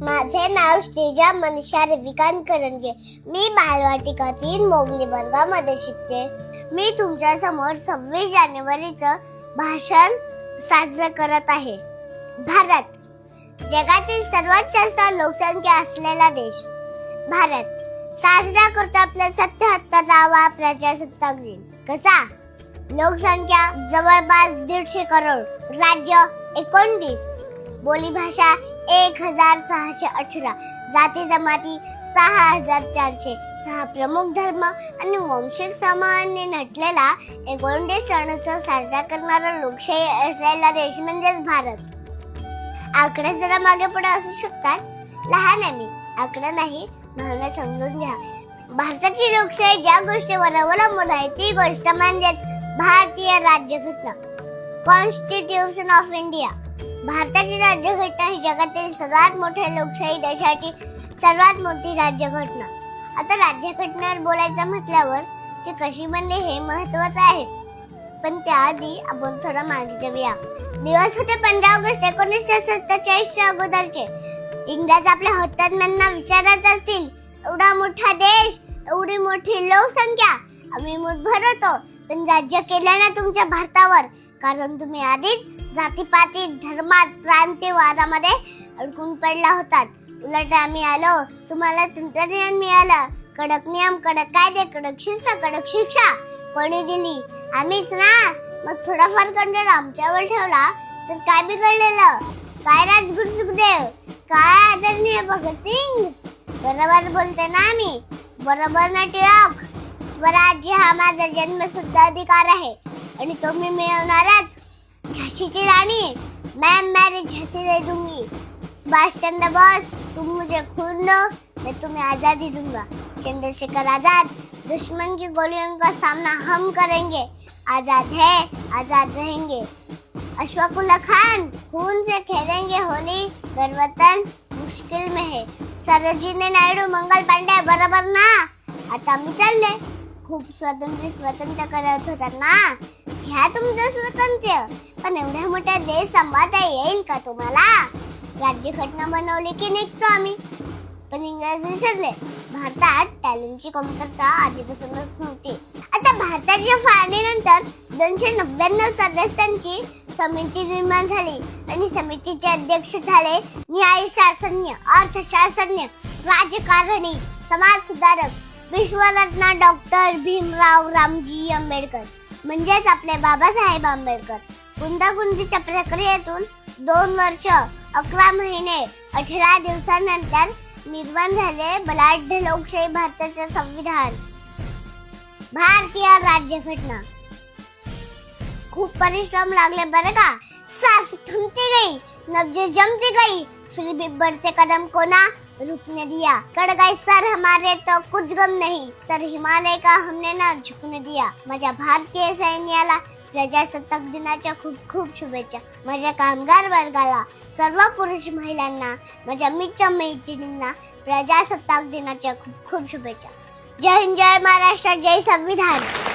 माझे नाव श्रीजा मनीषा रविकांत करंजे मी बालवाटिकातील मोगली वर्गामध्ये शिकते. मी तुमच्यासमोर सव्वीस जानेवारीचं भाषण साजरं करत आहे. भारत. जगातील सर्वात जास्त लोकसंख्या असलेला देश. भारत. साजरा करतो आपला सत्याहत्तरावा प्रजासत्ताक दिन कसा? लोकसंख्या जवळपास दीडशे करोड. राज्य एकोणतीस. बोली भाषा एक हजार सहाशे अठरा. जाती जमाती सहा हजार चारशे. सहा प्रमुख धर्म आणि वंशिक समूहांनी नटलेला एकोणतीस सण उत्सव साजरा करणारा लोकशाही असलेला देश म्हणजेच भारत. आकडे जरा मागे पुढे असू शकतात. लहान आहे मी. आकडा नाही भावना समजून घ्या. भारताची लोकशाही ज्या गोष्टीवर अवलंबून आहे ती गोष्ट म्हणजेच भारतीय राज्यघटना. कॉन्स्टिट्यूशन ऑफ इंडिया भारताची राज्यघटना ही जगातील सर्वात मोठ्या लोकशाही देशाची सर्वात मोठी राज्यघटना. आता राज्यघटनेवर बोलायचं म्हटल्यावर ती कशी बनली हे महत्वाचं आहेच. पण त्याआधी आपण थोडं मागे जाऊया. दिवस होते पंधरा ऑगस्ट एकोणीसशे सत्तेचाळीसच्या अगोदरचे. इंग्रज आपल्या हुतात्म्यांना विचारत असतील एवढा मोठा देश एवढी मोठी लोकसंख्या आम्ही मुठभर होतो पण राज्य केलं ना तुमच्या भारतावर. कारण तुम्ही आधीच जातीपाती धर्मात क्रांतीवादामध्ये अडकून पडला होता. उलट आम्ही आलो. तुम्हाला तंत्रज्ञान मिळालं. कडक नियम कडक कायदे कडक शिस्त कडक शिक्षा. कोणी दिली? आम्हीच ना. मग थोडाफार कंट्रोल आमच्यावर ठेवला तर काय बिघडलेलं? काय राजगुरु सुखदेव? काय आदरणीय भगतसिंग बरोबर बोलते ना मी बरोबर ना टिळक? स्वराज्य हा माझा जन्मसिद्ध अधिकार आहे. आणि तो मी मिळवणारच. झाशीची राणी मैं मेरी झांसी दे दूंगी सुभाष चंद्र बोस तुम मुझे खून दो मैं तुम्हें आजादी दूंगा. चंद्रशेखर आजाद दुश्मन की गोलियों का सामना हम करेंगे. आजाद है आजाद रहेंगे. अशफाकुल्ला खान खून से खेलेंगे होली. गर्वतन मुश्किल में है. सरोजिनी नायडू मंगल पांडे बरोबर ना. आता मी चालले. खूप स्वातंत्र्य स्वतंत्र करत होता ना? घ्या तुमचं स्वातंत्र्य. पण एवढ्या मोठ्या देश सांभाळता येईल का तुम्हाला? राज्यघटना बनवली की निघतो आम्ही. पण इंग्रज विसरले भारतात टॅलेंटची कमतरता आधीपासूनच नव्हती. आता भारताच्या फाळणीनंतर दोनशे नव्याण्णव सदस्यांची समिती निर्माण झाली आणि समितीचे अध्यक्ष झाले न्यायशास्त्रज्ञ अर्थशास्त्रज्ञ राजकारणी समाज सुधारक विश्वरत्न डॉक्टर भीमराव रामजी आंबेडकर. म्हणजेच आपले बाबासाहेब आंबेडकर. गुंतागुंतीच्या प्रक्रियेतून दोन वर्ष अकरा महिने अठरा दिवसानंतर निर्माण झाले बलाढ्य लोकशाही भारताचे संविधान. भारतीय राज्यघटना. खूप परिश्रम लागले बरं का? सास थमती गई नब्जे जमती गई. फिर भी बढ़ते कदम कोना? रुकने दिया। कड़ गए सर हमारे तो कुछ गम नहीं। सर हिमालय का हमने ना झुकने दिया। माझ्या भारतीय सैन्याला। प्रजासत्ताक दिनाच्या खूप खूप शुभेच्छा। माझ्या कामगार वर्गाला। सर्व पुरुष महिलांना। माझ्या मित्र मैत्रिणींना। प्रजासत्ताक दिनाच्या खूप खूप शुभेच्छा। जय हिंद जय महाराष्ट्र जय संविधान।